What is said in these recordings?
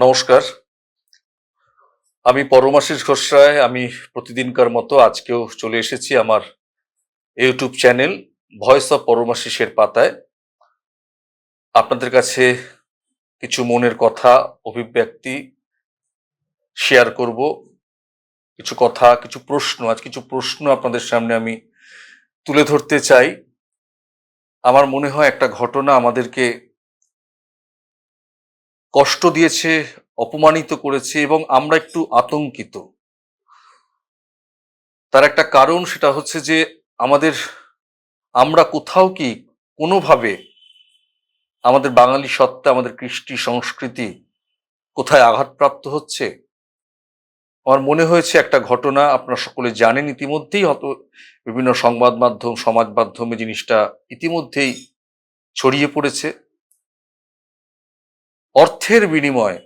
নমস্কার। আমি পরমাশিস ঘোষরায় আমি প্রতিদিনকার মতো আজকেও চলে এসেছি আমার ইউটিউব চ্যানেল ভয়েস অফ পরমাশিসের পাতায়। আপনাদের কাছে কিছু মনের কথা, অভিব্যক্তি শেয়ার করব। কিছু কথা, কিছু প্রশ্ন, আজ কিছু প্রশ্ন আপনাদের সামনে আমি তুলে ধরতে চাই। আমার মনে হয় একটা ঘটনা আমাদেরকে কষ্ট দিয়েছে, অপমানিত করেছে এবং আমরা একটু আতঙ্কিত। তার একটা কারণ সেটা হচ্ছে যে আমাদের, আমরা কোথাও কি কোনোভাবে আমাদের বাঙালি সত্তা আমাদের কৃষ্টি সংস্কৃতি কোথায় আঘাতপ্রাপ্ত হচ্ছে? আমার মনে হয়েছে একটা ঘটনা, আপনারা সকলে জানেন ইতিমধ্যেই, হয়তো বিভিন্ন সংবাদ মাধ্যম, সমাজ মাধ্যমে জিনিসটা ইতিমধ্যেই ছড়িয়ে পড়েছে। অর্থের বিনিময়ে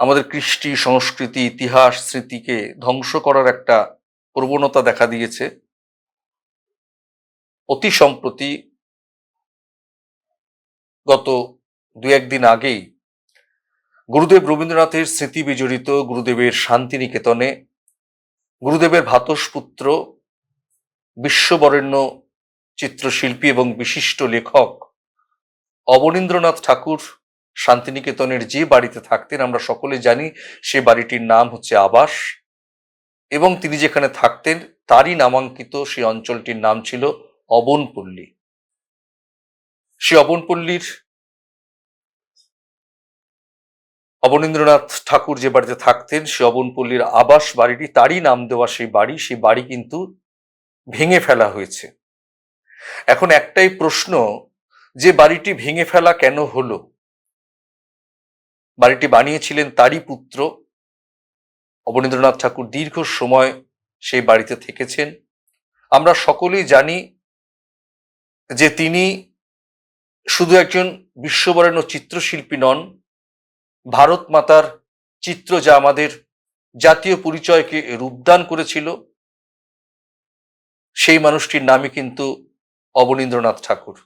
আমাদের কৃষ্টি, সংস্কৃতি, ইতিহাস, স্মৃতিকে ধ্বংস করার একটা প্রবণতা দেখা দিয়েছে। অতি সম্প্রতি গত দু একদিন আগেই গুরুদেব রবীন্দ্রনাথের স্মৃতি বিজড়িত গুরুদেবের শান্তিনিকেতনে গুরুদেবের ভাতসপুত্র বিশ্ববরেণ্য চিত্রশিল্পী এবং বিশিষ্ট লেখক অবনীন্দ্রনাথ ঠাকুর শান্তিনিকেতনের যে বাড়িতে থাকতেন, আমরা সকলে জানি সে বাড়িটির নাম হচ্ছে আবাস। এবং তিনি যেখানে থাকতেন, তারই নামাঙ্কিত সেই অঞ্চলটির নাম ছিল অবনপল্লী। সে অবনপল্লীর অবনীন্দ্রনাথ ঠাকুর যে বাড়িতে থাকতেন, সে অবনপল্লীর আবাস বাড়িটি, তারই নাম দেওয়া সেই বাড়ি সেই বাড়ি কিন্তু ভেঙে ফেলা হয়েছে। এখন একটাই প্রশ্ন, যে বাড়িটি ভেঙে ফেলা কেন হলো? বাড়িটি বানিয়েছিলেন তারই পুত্র। অবনীন্দ্রনাথ ঠাকুর দীর্ঘ সময় সেই বাড়িতে থেকেছেন। আমরা সকলেই জানি যে তিনি শুধু একজন বিশ্ববরেণ্য চিত্রশিল্পী নন, ভারত মাতার চিত্র যা আমাদের জাতীয় পরিচয়কে রূপদান করেছিল, সেই মানুষটির নামই কিন্তু অবনীন্দ্রনাথ ঠাকুর।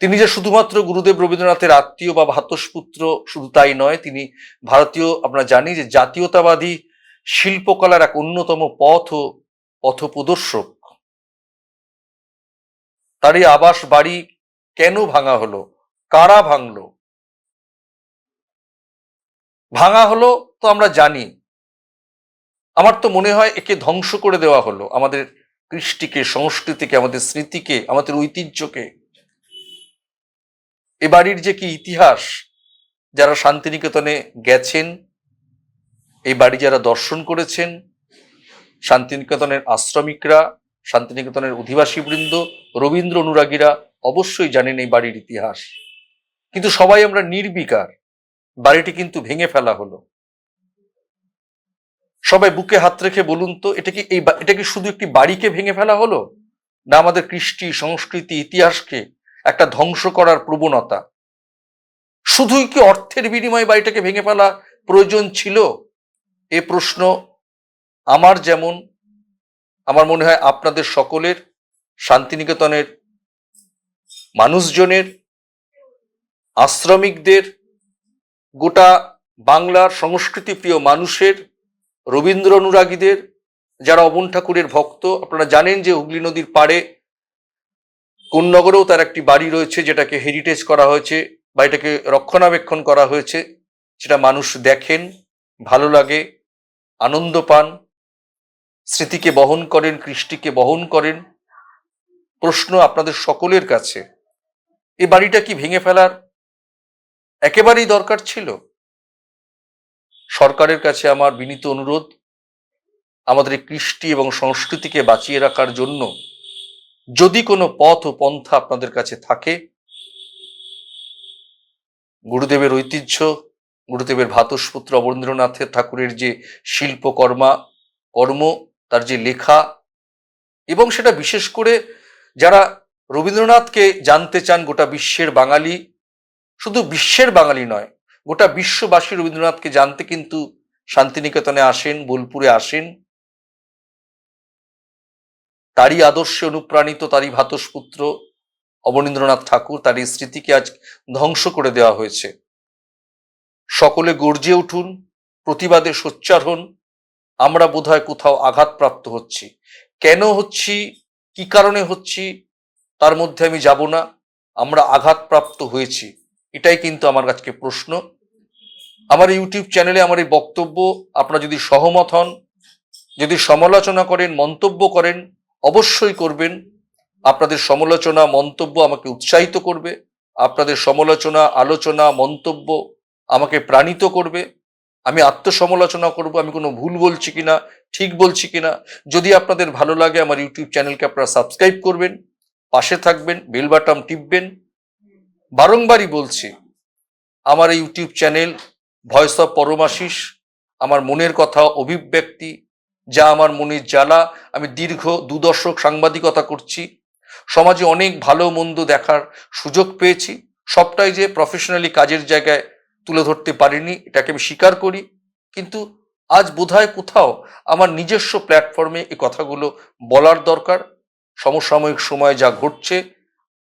তিনি যে শুধুমাত্র গুরুদেব রবীন্দ্রনাথের আত্মীয় বা ভাতসপুত্র শুধু তাই নয়, তিনি ভারতীয়, আমরা জানি যে জাতীয়তাবাদী শিল্পকলার এক অন্যতম পথ ও পথপ্রদর্শক তার এই আবাস বাড়ি কেন ভাঙা হলো? কারা ভাঙলো? ভাঙা হলো তো আমরা জানি। আমার তো মনে হয় একে ধ্বংস করে দেওয়া হলো। আমাদের কৃষ্টিকে, সংস্কৃতিকে, আমাদের স্মৃতিকে, আমাদের ঐতিহ্যকে। এ বাড়ির যে কি ইতিহাস, যারা শান্তিনিকেতনে গেছেন, এই বাড়ি যারা দর্শন করেছেন, শান্তিনিকেতনের আশ্রমিকরা, শান্তিনিকেতনের অধিবাসী বৃন্দ রবীন্দ্র অনুরাগীরা অবশ্যই জানেন এই বাড়ির ইতিহাস। কিন্তু সবাই আমরা নির্বিকার, বাড়িটি কিন্তু ভেঙে ফেলা হলো। সবাই বুকে হাত রেখে বলুন তো, এটা কি এই এটা কি শুধু একটি বাড়িকে ভেঙে ফেলা হলো? না আমাদের কৃষ্টি, সংস্কৃতি, ইতিহাসকে একটা ধ্বংস করার প্রবণতা। শুধুই কি অর্থের বিনিময়ে বাড়িটাকে ভেঙে ফেলা প্রয়োজন ছিল? এ প্রশ্ন আমার যেমন, আমার মনে হয় আপনাদের সকলের, শান্তিনিকেতনের মানুষজনের, আশ্রমিকদের, গোটা বাংলার সংস্কৃতি প্রিয় মানুষের, রবীন্দ্র অনুরাগীদের, যারা অবন ঠাকুরের ভক্ত, আপনারা জানেন যে হুগলি নদীর পাড়ে কোন্নগরেও তার একটি বাড়ি রয়েছে যেটাকে হেরিটেজ করা হয়েছে বা এটাকে রক্ষণাবেক্ষণ করা হয়েছে, সেটা মানুষ দেখেন, ভালো লাগে, আনন্দ পান, স্মৃতিকে বহন করেন, কৃষ্টিকে বহন করেন। প্রশ্ন আপনাদের সকলের কাছে, এই বাড়িটা কি ভেঙে ফেলার একেবারেই দরকার ছিল? সরকারের কাছে আমার বিনীত অনুরোধ, আমাদের কৃষ্টি এবং সংস্কৃতিকে বাঁচিয়ে রাখার জন্য যদি কোনো পথ ও পন্থা আপনাদের কাছে থাকে, গুরুদেবের ঐতিহ্য, গুরুদেবের ভাতসপুত্র অবনীন্দ্রনাথের ঠাকুরের যে শিল্পকর্মা, কর্ম, তার যে লেখা, এবং সেটা বিশেষ করে যারা রবীন্দ্রনাথকে জানতে চান গোটা বিশ্বের বাঙালি, শুধু বিশ্বের বাঙালি নয়, গোটা বিশ্ববাসী রবীন্দ্রনাথকে জানতে কিন্তু শান্তিনিকেতনে আসেন, বোলপুরে আসেন তারই আদর্শে অনুপ্রাণিত, তারই ভাতসপুত্র অবনীন্দ্রনাথ ঠাকুর, তার এই স্মৃতিকে আজ ধ্বংস করে দেওয়া হয়েছে। সকলে গর্জে উঠুন, প্রতিবাদে সোচ্চার হন, আমরা বোধহয় কোথাও আঘাতপ্রাপ্ত হচ্ছি। কেন হচ্ছি? কি কারণে হচ্ছি? তার মধ্যে আমি যাব না, আমরা আঘাতপ্রাপ্ত হয়েছি। এটাই কিন্তু আমার কাছে প্রশ্ন। আমার ইউটিউব চ্যানেলে আমার এই বক্তব্য, আপনারা যদি সহমত হন, যদি সমালোচনা করেন, মন্তব্য করেন অবশ্যই করবেন। আপনাদের সমালোচনা, মন্তব্য আমাকে উৎসাহিত করবে। আপনাদের সমালোচনা, আলোচনা, মন্তব্য আমাকে প্রাণিত করবে। আমি আত্মসমালোচনা করব, আমি কোনো ভুল বলছি কিনা, ঠিক বলছি কিনা। যদি আপনাদের ভালো লাগে, আমার ইউটিউব চ্যানেলকে আপনারা সাবস্ক্রাইব করবেন, পাশে থাকবেন, বেল বাটন টিপবেন। বারংবারই বলছি, আমার এই YouTube channel voice of Paramashis, আমার মনের কথা, অভিব্যক্তি যা আমার মনের জ্বালা, আমি দীর্ঘ দু দশক সাংবাদিকতা করছি। সমাজে অনেক ভালো মন্দ দেখার সুযোগ পেয়েছি। সবটাই যে প্রফেশনালি কাজের জায়গায় তুলে ধরতে পারিনি, এটাকে আমি স্বীকার করি। কিন্তু আজ বোধহয় কোথাও আমার নিজস্ব প্ল্যাটফর্মে এই কথাগুলো বলার দরকার। সমসাময়িক সময় যা ঘটছে,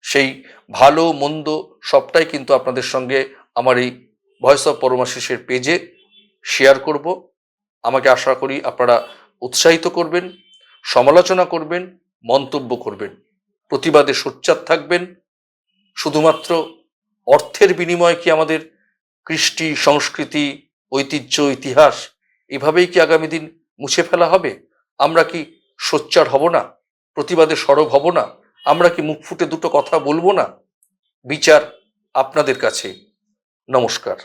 সেই ভালো, মন্দ সবটাই কিন্তু আপনাদের সঙ্গে আমার এই ভয়েস অফ পরমাশিসের পেজে শেয়ার করব। আমাকে আশা করি আপনারা উৎসাহিত করবেন, সমালোচনা করবেন, মন্তব্য করবেন। প্রতিবাদে সোচ্চার থাকবেন। শুধুমাত্র অর্থের বিনিময়ে কি আমাদের কৃষ্টি, সংস্কৃতি, ঐতিহ্য, ইতিহাস এভাবেই কি আগামী দিন মুছে ফেলা হবে? আমরা কি সোচ্চার হব না? প্রতিবাদে সরব হব না? আমরা কি মুখ ফুটে দুটো কথা বলব না? বিচার আপনাদের কাছে। নমস্কার।